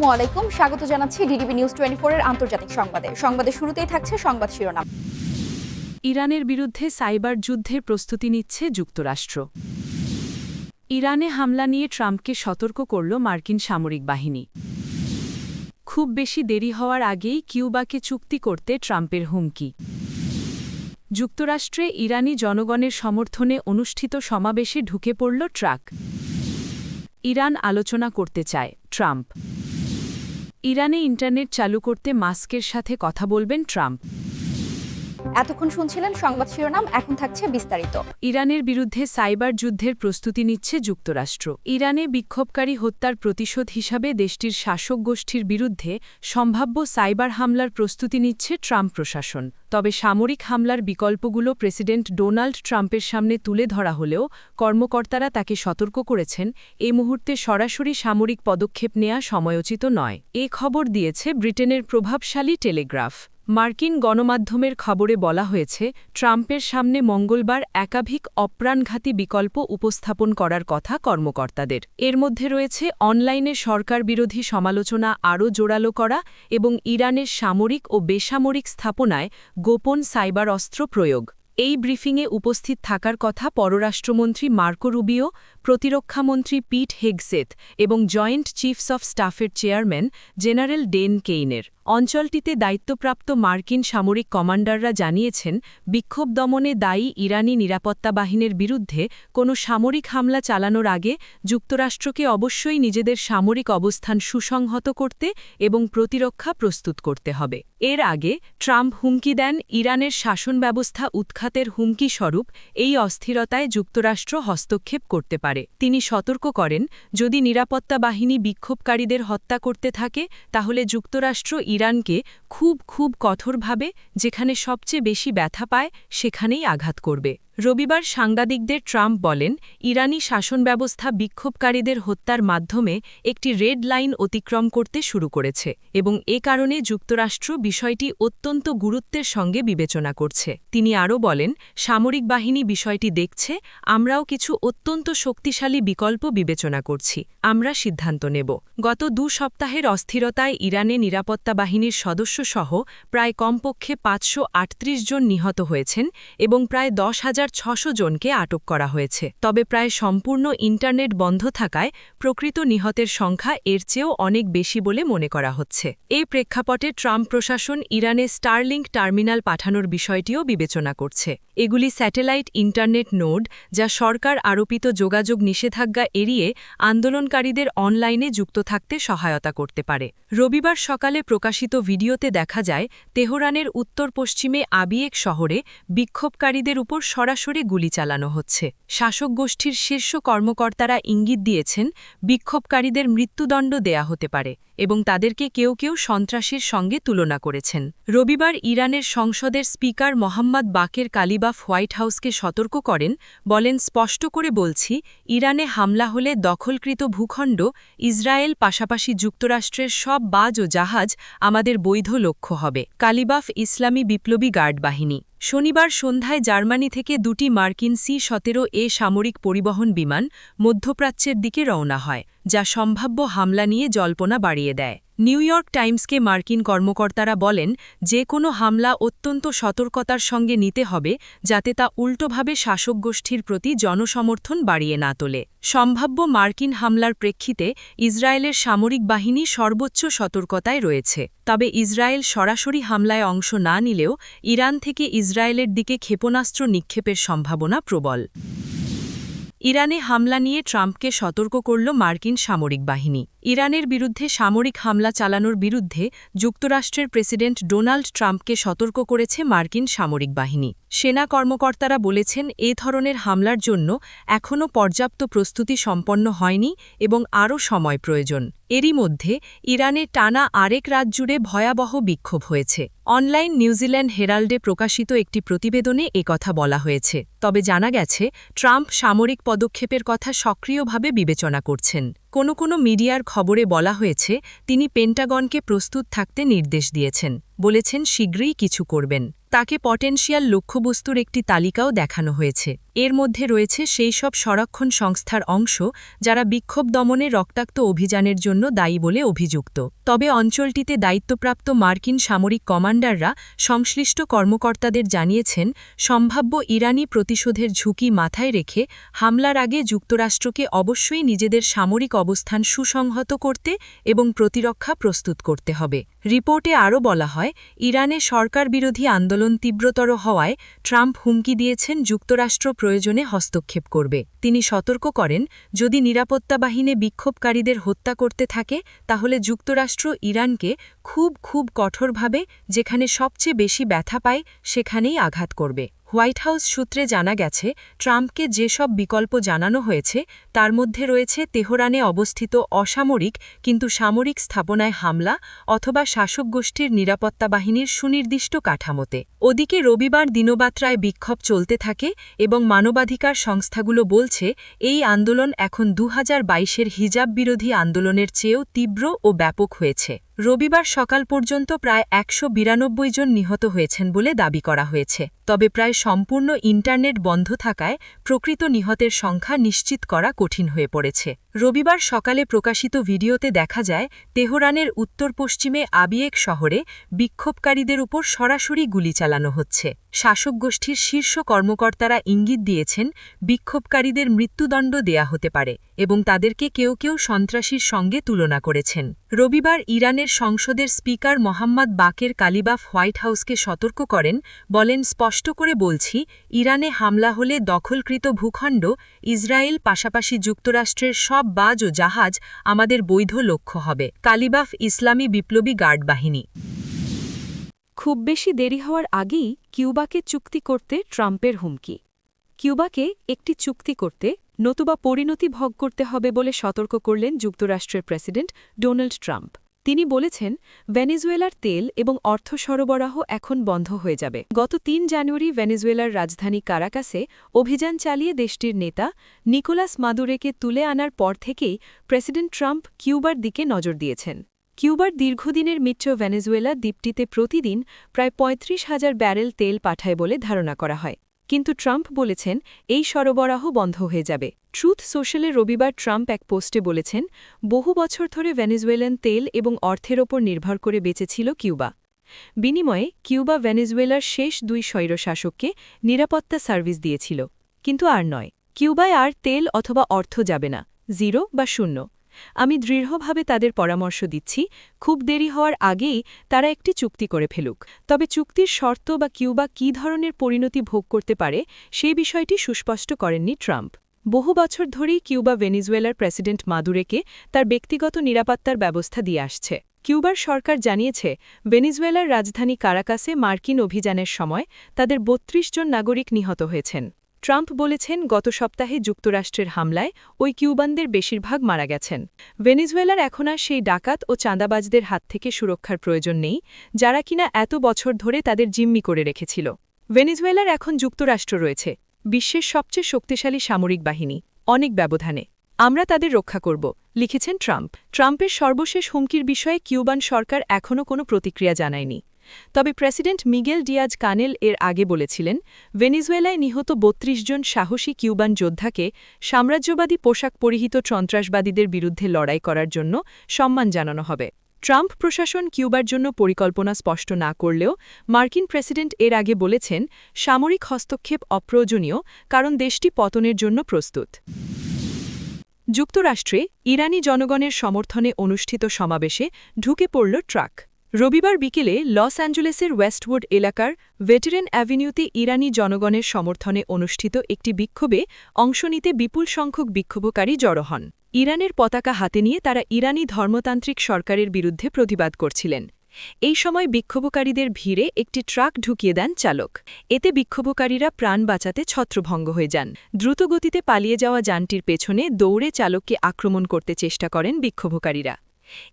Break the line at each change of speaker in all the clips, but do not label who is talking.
আসসালামু আলাইকুম। স্বাগত জানাচ্ছি ডিডিবি নিউজ টোয়েন্টি এর আন্তর্জাতিক সংবাদে। সংবাদের শুরুতেই থাকছে সংবাদ শিরোনাম।
ইরানের বিরুদ্ধে সাইবার যুদ্ধের প্রস্তুতি নিচ্ছে যুক্তরাষ্ট্র। ইরানে হামলা নিয়ে ট্রাম্পকে সতর্ক করল মার্কিন সামরিক বাহিনী। খুব বেশি দেরি হওয়ার আগেই কিউবাকে চুক্তি করতে ট্রাম্পের হুমকি। যুক্তরাষ্ট্রে ইরানি জনগণের সমর্থনে অনুষ্ঠিত সমাবেশে ঢুকে পড়ল ট্রাক। ইরান আলোচনা করতে চায় ট্রাম্প। ইরানে ইন্টারনেট চালু করতে মাস্কের সাথে কথা বলবেন ট্রাম্প।
এতক্ষণ শুনছিলেন সংবাদ শিরোনাম, এখন থাকছে বিস্তারিত।
ইরানের বিরুদ্ধে সাইবার যুদ্ধের প্রস্তুতি নিচ্ছে যুক্তরাষ্ট্র। ইরানে বিক্ষোভকারী হত্যার প্রতিশোধ হিসাবে দেশটির শাসক গোষ্ঠীর বিরুদ্ধে সম্ভাব্য সাইবার হামলার প্রস্তুতি নিচ্ছে ট্রাম্প প্রশাসন। তবে সামরিক হামলার বিকল্পগুলো প্রেসিডেন্ট ডোনাল্ড ট্রাম্পের সামনে তুলে ধরা হলেও কর্মকর্তারা তাকে সতর্ক করেছেন এই মুহূর্তে সরাসরি সামরিক পদক্ষেপ নেওয়া সময়োচিত নয়। এ খবর দিয়েছে ব্রিটেনের প্রভাবশালী টেলিগ্রাফ। মার্কিন গণমাধ্যমের খবরে বলা হয়েছে, ট্রাম্পের সামনে মঙ্গলবার একাধিক অপ্রাণঘাতী বিকল্প উপস্থাপন করার কথা কর্মকর্তাদের। এর মধ্যে রয়েছে অনলাইনে সরকার বিরোধী সমালোচনা আরও জোরালো করা এবং ইরানের সামরিক ও বেসামরিক স্থাপনায় গোপন সাইবার অস্ত্র প্রয়োগ। এই ব্রিফিংয়ে উপস্থিত থাকার কথা পররাষ্ট্রমন্ত্রী মার্কো রুবিও, প্রতিরক্ষামন্ত্রী পিট হেগসেথ এবং জয়েন্ট চিফস অফ স্টাফের চেয়ারম্যান জেনারেল ডেন কেইনের। অঞ্চলটিতে দায়িত্বপ্রাপ্ত মার্কিন সামরিক কমান্ডাররা জানিয়েছেন, বিক্ষোভ দমনে দায়ী ইরানি নিরাপত্তা বাহিনীর বিরুদ্ধে কোনো সামরিক হামলা চালানোর আগে যুক্তরাষ্ট্রকে অবশ্যই নিজেদের সামরিক অবস্থান সুসংহত করতে এবং প্রতিরক্ষা প্রস্তুত করতে হবে। এর আগে ট্রাম্প হুমকি দেন ইরানের শাসন ব্যবস্থা উৎখাতের হুমকি স্বরূপ এই অস্থিরতায় যুক্তরাষ্ট্র হস্তক্ষেপ করতে পারে। তিনি সতর্ক করেন, যদি নিরাপত্তা বাহিনী বিক্ষোভকারীদের হত্যা করতে থাকে, তাহলে যুক্তরাষ্ট্র ইরানকে খুব খুব কঠোরভাবে, যেখানে সবচেয়ে বেশি ব্যথা পায়, সেখানেই আঘাত করবে। রবিবার সাংবাদিকদের ট্রাম্প বলেন, ইরানি শাসন ব্যবস্থা বিক্ষোভকারীদের হত্যার মাধ্যমে একটি রেড লাইন অতিক্রম করতে শুরু করেছে এবং এ কারণে যুক্তরাষ্ট্র বিষয়টি অত্যন্ত গুরুত্বের সঙ্গে বিবেচনা করছে। তিনি আরও বলেন, সামরিক বাহিনী বিষয়টি দেখছে, আমরাও কিছু অত্যন্ত শক্তিশালী বিকল্প বিবেচনা করছি, আমরা সিদ্ধান্ত নেব। গত দু সপ্তাহের অস্থিরতায় ইরানে নিরাপত্তা বাহিনীর সদস্যসহ প্রায় কমপক্ষে পাঁচশো আটত্রিশ জন নিহত হয়েছেন এবং প্রায় দশ হাজার ছশো জনকে আটক করা হয়েছে। তবে প্রায় সম্পূর্ণ ইন্টারনেট বন্ধ থাকায় প্রকৃত নিহতের সংখ্যা এর চেয়েও অনেক বেশি বলে মনে করা হচ্ছে। এই প্রেক্ষাপটে ট্রাম্প প্রশাসন ইরানে স্টারলিংক টার্মিনাল পাঠানোর বিষয়টিও বিবেচনা করছে। এগুলি স্যাটেলাইট ইন্টারনেট নোড যা সরকার আরোপিত যোগাযোগ নিষেধাজ্ঞা এড়িয়ে আন্দোলনকারীদের অনলাইনে যুক্ত থাকতে সহায়তা করতে পারে। রবিবার সকালে প্রকাশিত ভিডিওতে দেখা যায়, তেহরানের উত্তর পশ্চিমে আবিয়েক শহরে বিক্ষোভকারীদের উপর সরাসরি গুলি চালানো হচ্ছে। শাসক গোষ্ঠীর শীর্ষ কর্মকর্তারা ইঙ্গিত দিয়েছেন, বিক্ষোভকারীদের মৃত্যুদণ্ড দেয়া হতে পারে এবং তাদেরকে কেউ কেউ সন্ত্রাসীর সঙ্গে তুলনা করেছেন। রবিবার ইরানের সংসদের speaker Mohammad Baqer Qalibaf White হাউসকে সতর্ক করেন, বলেন, স্পষ্ট করে বলছি, ইরানে হামলা হলে দখলকৃত ভূখণ্ড, ইসরায়েল পাশাপাশি যুক্তরাষ্ট্রের সব বাজ ও জাহাজ আমাদের বৈধ লক্ষ্য হবে। কালিবাফ ইসলামী বিপ্লবী গার্ড বাহিনী শনিবার সন্ধ্যায় জার্মানি থেকে দুটি মার্কিন সি সতেরো এ সামরিক পরিবহন বিমান মধ্যপ্রাচ্যের দিকে রওনা হয়, যা সম্ভাব্য হামলা নিয়ে জল্পনা বাড়িয়ে দেয়। নিউ ইয়র্ক টাইমসকে মার্কিন কর্মকর্তারা বলেন যে কোনো হামলা অত্যন্ত সতর্কতার সঙ্গে নিতে হবে, যাতে তা উল্টোভাবে শাসক গোষ্ঠীর প্রতি জনসমর্থন বাড়িয়ে না তোলে। সম্ভাব্য মার্কিন হামলার প্রেক্ষিতে ইসরায়েলের সামরিক বাহিনী সর্বোচ্চ সতর্কতায় রয়েছে। তবে ইসরায়েল সরাসরি হামলায় অংশ না নিলেও ইরান থেকে ইসরায়েলের দিকে ক্ষেপণাস্ত্র নিক্ষেপের সম্ভাবনা প্রবল। ইরানে হামলা নিয়ে ট্রাম্পকে সতর্ক করল মার্কিন সামরিক বাহিনী। ইরানের বিরুদ্ধে সামরিক হামলা চালানোর বিরুদ্ধে যুক্তরাষ্ট্রের প্রেসিডেন্ট ডোনাল্ড ট্রাম্পকে সতর্ক করেছে মার্কিন সামরিক বাহিনী। সেনা কর্মকর্তারা বলেছেন, এ ধরনের হামলার জন্য এখনও পর্যাপ্ত প্রস্তুতি সম্পন্ন হয়নি এবং আরও সময় প্রয়োজন। এরই মধ্যে, ইরানে টানা আরেক রাত জুড়ে ভয়াবহ বিক্ষোভ হয়েছে। অনলাইন নিউজিল্যান্ড হেরাল্ডে প্রকাশিত একটি প্রতিবেদনে কথা বলা হয়েছে। তবে জানা গেছে, ট্রাম্প সামরিক পদক্ষেপের কথা সক্রিয়ভাবে বিবেচনা করছেন। কোনো কোনো মিডিয়ার খবরে বলা হয়েছে তিনি পেন্টাগনকে প্রস্তুত থাকতে নির্দেশ দিয়েছেন।
বলেছেন, শীঘ্রই কিছু করবেন। তাকে পটেনশিয়াল লক্ষ্যবস্তুর একটি তালিকাও দেখানো হয়েছে। এর মধ্যে রয়েছে সেই সব সংরক্ষণ সংস্থার অংশ, যারা বিক্ষোভ দমনে রক্তাক্ত অভিযানের জন্য দায়ী বলে অভিযুক্ত। তবে অঞ্চলটিতে দায়িত্বপ্রাপ্ত মার্কিন সামরিক কমান্ডাররা সংশ্লিষ্ট কর্মকর্তাদের জানিয়েছেন, সম্ভাব্য ইরানি প্রতিশোধের ঝুঁকি মাথায় রেখে হামলার আগে যুক্তরাষ্ট্রকে অবশ্যই নিজেদের সামরিক অবস্থান সুসংহত করতে এবং প্রতিরক্ষা প্রস্তুত করতে হবে। রিপোর্টে আরও বলা হয় ইরানে সরকার বিরোধী আন্দোলন তীব্রতর হওয়ায় ট্রাম্প হুমকি দিয়েছেন যুক্তরাষ্ট্র প্রয়োজনে হস্তক্ষেপ করবে। তিনি সতর্ক করেন, যদি নিরাপত্তা বাহিনী বিক্ষোভকারীদের হত্যা করতে থাকে, তাহলে যুক্তরাষ্ট্র ইরানকে খুব খুব কঠোরভাবে, যেখানে সবচেয়ে বেশি ব্যথা পায়, সেখানেই আঘাত করবে। হোয়াইট হাউস সূত্রে জানা গেছে, ট্রাম্পকে যেসব বিকল্প জানানো হয়েছে, তার মধ্যে রয়েছে তেহরানে অবস্থিত অসামরিক কিন্তু সামরিক স্থাপনায় হামলা অথবা শাসক গোষ্ঠীর নিরাপত্তা বাহিনীর সুনির্দিষ্ট কাঠামোতে। ওদিকে রবিবার দিনবাত্রায় বিক্ষোভ চলতে থাকে এবং মানবাধিকার সংস্থাগুলো বলছে, এই আন্দোলন এখন দু হাজার বাইশের হিজাব বিরোধী আন্দোলনের চেয়েও তীব্র ও ব্যাপক হয়েছে। রবিবার সকাল পর্যন্ত প্রায় একশো বিরানব্বই জন নিহত হয়েছেন বলে দাবি করা হয়েছে। তবে প্রায় সম্পূর্ণ ইন্টারনেট বন্ধ থাকায় প্রকৃত নিহতের সংখ্যা নিশ্চিত করা কঠিন হয়ে পড়েছে। রবিবার সকালে প্রকাশিত ভিডিওতে দেখা যায়, তেহরানের উত্তর পশ্চিমে আবিয়েক শহরে বিক্ষোভকারীদের উপর সরাসরি গুলি চালানো হচ্ছে। শাসক গোষ্ঠীর শীর্ষ কর্মকর্তারা ইঙ্গিত দিয়েছেন, বিক্ষোভকারীদের মৃত্যুদণ্ড দেয়া হতে পারে এবং তাদেরকে কেউ কেউ সন্ত্রাসীর সঙ্গে তুলনা করেছেন। রবিবার ইরানের সংসদের speaker Mohammad Baqer Qalibaf White হাউসকে সতর্ক করেন, বলেন, স্পষ্ট করে বলছি, ইরানে হামলা হলে দখলকৃত ভূখণ্ড, ইসরায়েল পাশাপাশি যুক্তরাষ্ট্রের সব বাজ ও জাহাজ আমাদের বৈধ লক্ষ্য হবে। কালিবাফ ইসলামী বিপ্লবী গার্ড বাহিনী
খুব বেশি দেরি হওয়ার আগেই কিউবাকে চুক্তি করতে ট্রাম্পের হুমকি। কিউবাকে একটি চুক্তি করতে নতুবা পরিণতি ভোগ করতে হবে বলে সতর্ক করলেন যুক্তরাষ্ট্রের প্রেসিডেন্ট ডোনাল্ড ট্রাম্প। তিনি বলেছেন, ভেনেজুয়েলার তেল এবং অর্থ সরবরাহ এখন বন্ধ হয়ে যাবে। গত তিন জানুয়ারি ভেনেজুয়েলার রাজধানী কারাকাসে অভিযান চালিয়ে দেশটির নেতা নিকোলাস মাদুরেকে তুলে আনার পর থেকেই প্রেসিডেন্ট ট্রাম্প কিউবার দিকে নজর দিয়েছেন। কিউবার দীর্ঘদিনের মিত্র ভেনেজুয়েলা দ্বীপটিতে প্রতিদিন প্রায় ৩৫ হাজার ব্যারেল তেল পাঠায় বলে ধারণা করা হয়। কিন্তু ট্রাম্প বলেছেন, এই সরবরাহ বন্ধ হয়ে যাবে। ট্রুথ সোশ্যালে রবিবার ট্রাম্প এক পোস্টে বলেছেন, বহু বছর ধরে ভেনেজুয়েলান তেল এবং অর্থের ওপর নির্ভর করে বেঁচেছিল কিউবা। বিনিময়ে কিউবা ভেনেজুয়েলার শেষ দুই স্বৈরশাসককে নিরাপত্তা সার্ভিস দিয়েছিল। কিন্তু আর নয়, কিউবায় আর তেল অথবা অর্থ যাবে না, জিরো বা শূন্য। আমি দৃঢ়ভাবে তাদের পরামর্শ দিচ্ছি, খুব দেরি হওয়ার আগেই তারা একটি চুক্তি করে ফেলুক। তবে চুক্তির শর্ত বা কিউবা কী ধরনের পরিণতি ভোগ করতে পারে সেই বিষয়টি সুস্পষ্ট করেননি ট্রাম্প। বহু বছর ধরেই কিউবা ভেনিজুয়েলার প্রেসিডেন্ট মাদুরেকে তার ব্যক্তিগত নিরাপত্তার ব্যবস্থা দিয়ে আসছে। কিউবার সরকার জানিয়েছে, ভেনিজুয়েলার রাজধানী কারাকাসে মার্কিন অভিযানের সময় তাদের ৩২ জন নাগরিক নিহত হয়েছেন। ট্রাম্প বলেছেন, গত সপ্তাহে যুক্তরাষ্ট্রের হামলায় ওই কিউবানদের বেশিরভাগ মারা গেছেন। ভেনিজুয়েলার এখন আর সেই ডাকাত ও চাঁদাবাজদের হাত থেকে সুরক্ষার প্রয়োজন নেই, যারা কিনা এত বছর ধরে তাদের জিম্মি করে রেখেছিল। ভেনিজুয়েলার এখন যুক্তরাষ্ট্র রয়েছে, বিশ্বের সবচেয়ে শক্তিশালী সামরিক বাহিনী, অনেক ব্যবধানে। আমরা তাদের রক্ষা করব, লিখেছেন ট্রাম্প। ট্রাম্পের সর্বশেষ হুমকির বিষয়ে কিউবান সরকার এখনও কোনো প্রতিক্রিয়া জানায়নি। তবে প্রেসিডেন্ট মিগেল ডিয়াজ কানেল এর আগে বলেছিলেন, ভেনিজুয়েলায় নিহত ৩২ জন সাহসী কিউবান যোদ্ধাকে সাম্রাজ্যবাদী পোশাক পরিহিত সন্ত্রাসবাদীদের বিরুদ্ধে লড়াই করার জন্য সম্মান জানানো হবে। ট্রাম্প প্রশাসন কিউবার জন্য পরিকল্পনা স্পষ্ট না করলেও মার্কিন প্রেসিডেন্ট এর আগে বলেছেন, সামরিক হস্তক্ষেপ অপ্রয়োজনীয়, কারণ দেশটি পতনের জন্য প্রস্তুত। যুক্তরাষ্ট্রে ইরানি জনগণের সমর্থনে অনুষ্ঠিত সমাবেশে ঢুকে পড়ল ট্রাক। রবিবার বিকেলে লস অ্যাঞ্জেলেসের ওয়েস্টউড এলাকার ভেটেরেন অ্যাভিনিউতে ইরানি জনগণের সমর্থনে অনুষ্ঠিত একটি বিক্ষোভে অংশ নিতে বিপুল সংখ্যক বিক্ষোভকারী জড়ো হন। ইরানের পতাকা হাতে নিয়ে তারা ইরানি ধর্মতান্ত্রিক সরকারের বিরুদ্ধে প্রতিবাদ করছিলেন। এই সময় বিক্ষোভকারীদের ভিড়ে একটি ট্রাক ঢুকিয়ে দেন চালক। এতে বিক্ষোভকারীরা প্রাণ বাঁচাতে ছত্রভঙ্গ হয়ে যান। দ্রুতগতিতে পালিয়ে যাওয়া যানটির পেছনে দৌড়ে চালককে আক্রমণ করতে চেষ্টা করেন বিক্ষোভকারীরা।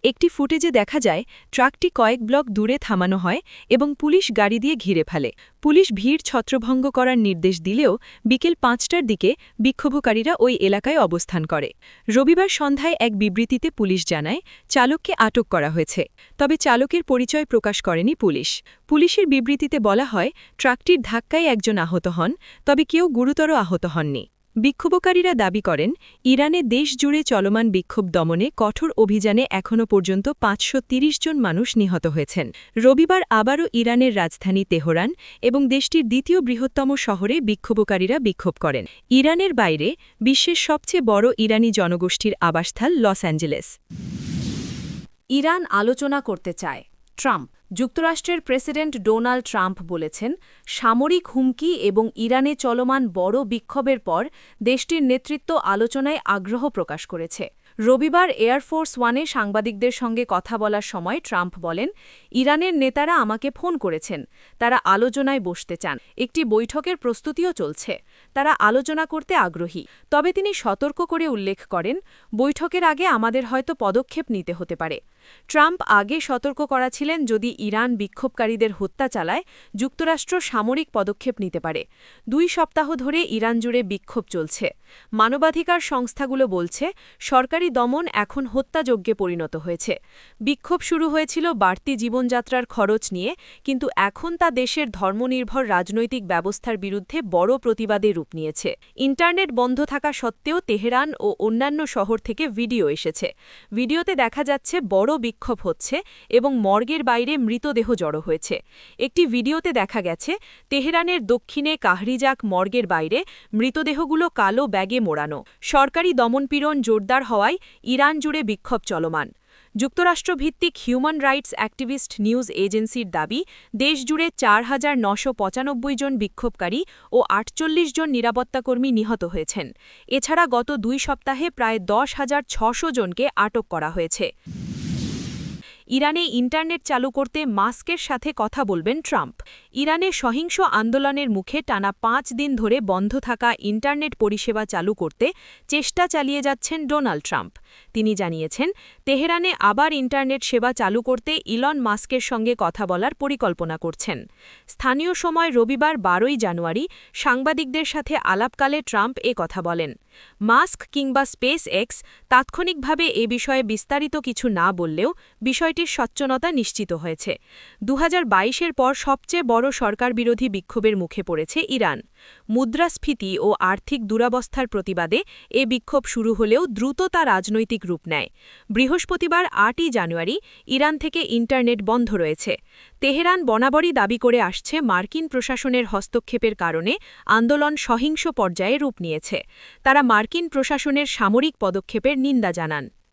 একটি ফুটেজে দেখা যায়, ট্রাকটি কয়েক ব্লক দূরে থামানো হয় এবং পুলিশ গাড়ি দিয়ে ঘিরে ফেলে। পুলিশ ভিড় ছত্রভঙ্গ করার নির্দেশ দিলেও বিকেল পাঁচটার দিকে বিক্ষোভকারীরা ওই এলাকায় অবস্থান করে। রবিবার সন্ধ্যায় এক বিবৃতিতে পুলিশ জানায়, চালককে আটক করা হয়েছে। তবে চালকের পরিচয় প্রকাশ করেনি পুলিশ। পুলিশের বিবৃতিতে বলা হয়, ট্রাকটির ধাক্কায় একজন আহত হন, তবে কেউ গুরুতর আহত হননি। বিক্ষোভকারীরা দাবি করেন, ইরানে দেশ জুড়ে চলমান বিক্ষোভ দমনে কঠোর অভিযানে এখনও পর্যন্ত পাঁচশো জন মানুষ নিহত হয়েছেন। রবিবার আবারও ইরানের রাজধানী তেহরান এবং দেশটির দ্বিতীয় বৃহত্তম শহরে বিক্ষোভকারীরা বিক্ষোভ করেন। ইরানের বাইরে বিশ্বের সবচেয়ে বড় ইরানি জনগোষ্ঠীর আবাসস্থল লস অ্যাঞ্জেলেস।
ইরান আলোচনা করতে চায়। ট্রাম্প যুক্তরাষ্ট্রের প্রেসিডেন্ট ডোনাল্ড ট্রাম্প বলেছেন, সামরিক হুমকি এবং ইরানে চলমান বড় বিক্ষোভের পর দেশটির নেতৃত্ব আলোচনায় আগ্রহ প্রকাশ করেছে। রবিবার এয়ারফোর্স ওয়ানে সাংবাদিকদের সঙ্গে কথা বলার সময় ট্রাম্প বলেন, ইরানের নেতারা আমাকে ফোন করেছেন, তারা আলোচনায় বসতে চান। একটি বৈঠকের প্রস্তুতিও চলছে। তারা আলোচনা করতে আগ্রহী। তবে তিনি সতর্ক করে উল্লেখ করেন, বৈঠকের আগে আমাদের হয়তো পদক্ষেপ নিতে হতে পারে। ট্রাম্প আগে সতর্ক করা ছিলেন যদি ইরান বিক্ষোভকারীদের হত্যা চালায়, যুক্তরাষ্ট্র সামরিক পদক্ষেপ নিতে পারে। দুই সপ্তাহ ধরে ইরান জুড়ে বিক্ষোভ চলছে। মানবাধিকার সংস্থাগুলো বলছে, সরকারি দমন এখন হত্যাযজ্ঞে পরিণত হয়েছে। বিক্ষোভ শুরু হয়েছিল বাড়তি জীবনযাত্রার খরচ নিয়ে, কিন্তু এখন তা দেশের ধর্মনির্ভর রাজনৈতিক ব্যবস্থার বিরুদ্ধে বড় প্রতিবাদে রূপ নিয়েছে। ইন্টারনেট বন্ধ থাকা সত্ত্বেও তেহরান ও অন্যান্য শহর থেকে ভিডিও এসেছে। ভিডিওতে দেখা যাচ্ছে বড় বিক্ষোভ হচ্ছে এবং মর্গের বাইরে মৃতদেহ জড়ো হয়েছে। একটি ভিডিওতে দেখা গেছে, তেহরানের দক্ষিণে কাহরিজাক মর্গের বাইরে মৃতদেহগুলো কালো ব্যাগে মোড়ানো। সরকারি দমনপীড়ন জোরদার হওয়ায় ইরান জুড়ে বিক্ষোভ চলমান। যুক্তরাষ্ট্রভিত্তিক হিউম্যান রাইটস অ্যাক্টিভিস্ট নিউজ এজেন্সির দাবি দেশজুড়ে চার হাজার নশো পঁচানব্বই জন বিক্ষোভকারী ও আটচল্লিশ জন নিরাপত্তাকর্মী নিহত হয়েছেন। এছাড়া গত দুই সপ্তাহে প্রায় দশ হাজার ছশো জনকে আটক করা হয়েছে। ইরানে ইন্টারনেট চালু করতে মাস্কের সাথে কথা বলবেন ট্রাম্প। ইরানে সহিংস আন্দোলনের মুখে টানা পাঁচ দিন ধরে বন্ধ থাকা ইন্টারনেট পরিষেবা চালু করতে চেষ্টা চালিয়ে যাচ্ছেন ডোনাল্ড ট্রাম্প। তিনি জানিয়েছেন, তেহরানে আবার ইন্টারনেট সেবা চালু করতে ইলন মাস্কের সঙ্গে কথা বলার পরিকল্পনা করছেন। স্থানীয় সময় রবিবার বারোই জানুয়ারি সাংবাদিকদের সাথে আলাপকালে ট্রাম্প এ কথা বলেন। মাস্ক কিংবা স্পেস এক্স তাৎক্ষণিকভাবে এ বিষয়ে বিস্তারিত কিছু না বললেও বিষয়টির সচ্চনতা নিশ্চিত হয়েছে। দু এর পর সবচেয়ে বড় সরকার বিরোধী বিক্ষোভের মুখে পড়েছে ইরান। মুদ্রাস্ফীতি ও আর্থিক দুরাবস্থার প্রতিবাদে এ বিক্ষোভ শুরু হলেও দ্রুত তা রাজনৈতিক রূপ নেয়। বৃহস্পতিবার আটই জানুয়ারি ইরান থেকে ইন্টারনেট বন্ধ রয়েছে। তেহরান বরাবরই দাবি করে আসছে মার্কিন প্রশাসনের হস্তক্ষেপের কারণে আন্দোলন সহিংস পর্যায়ে রূপ নিয়েছে। তারা মার্কিন প্রশাসনের সামরিক পদক্ষেপের নিন্দা জানান।